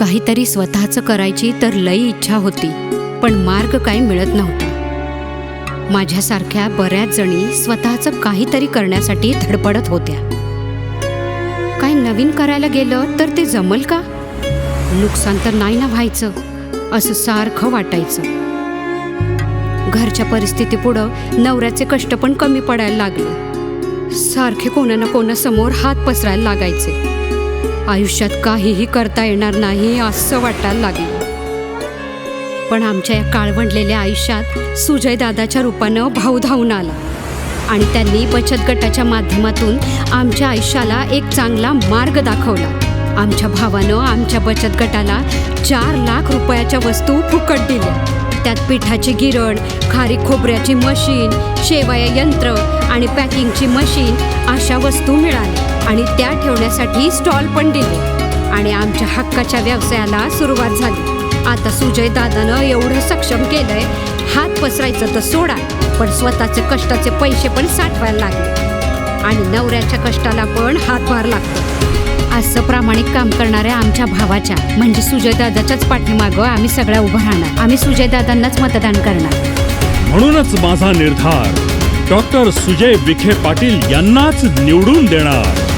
काहीतरी स्वतःचं करायची तर लई इच्छा होती पण मार्ग काही मिळत नव्हता. माझ्यासारख्या बऱ्याच जणी स्वतःचं काहीतरी करण्यासाठी धडपडत होत्या. काय नवीन करायला गेलं तर ते जमल का? नुकसान तर नाही ना व्हायचं असं सारखं वाटायचं. घरच्या परिस्थितीपुढं नवऱ्याचे कष्ट पण कमी पडायला लागले. सारखे कोणा ना कोणासमोर हात पसरायला लागायचे. आयुष्यात काहीही करता येणार नाही असं वाटायला लागलं. पण आमच्या या काळवंडलेल्या आयुष्यात सुजय दादाच्या रूपानं भाऊ धावून आला. आणि त्यांनी बचत गटाच्या माध्यमातून आमच्या आयुष्याला एक चांगला मार्ग दाखवला. आमच्या भावानं आमच्या बचत गटाला चार लाख रुपयाच्या वस्तू फुकट दिल्या. त्यात पिठाची गिरण खारी खोबऱ्याची मशीन शेवाया यंत्र आणि पॅकिंगची मशीन अशा वस्तू मिळाल्या. आणि त्या ठेवण्यासाठी स्टॉल पण दिले. आणि आमच्या हक्काच्या व्यवसायाला सुरुवात झाली. आता सुजय दादानं एवढं सक्षम केलंय हात पसरायचं तर सोडा पण स्वतःचे कष्टाचे पैसे पण साठवायला लागले. आणि नवऱ्याच्या कष्टाला पण हातभार लागतो. असं प्रामाणिक काम करणाऱ्या आमच्या भावाच्या म्हणजे सुजय दादाच्याच पाठीमागं आम्ही सगळ्या उभं राहणार. आम्ही सुजय दादांनाच मतदान करणार. म्हणूनच माझा निर्धार डॉक्टर सुजय विखे पाटील यांनाच निवडून देणार.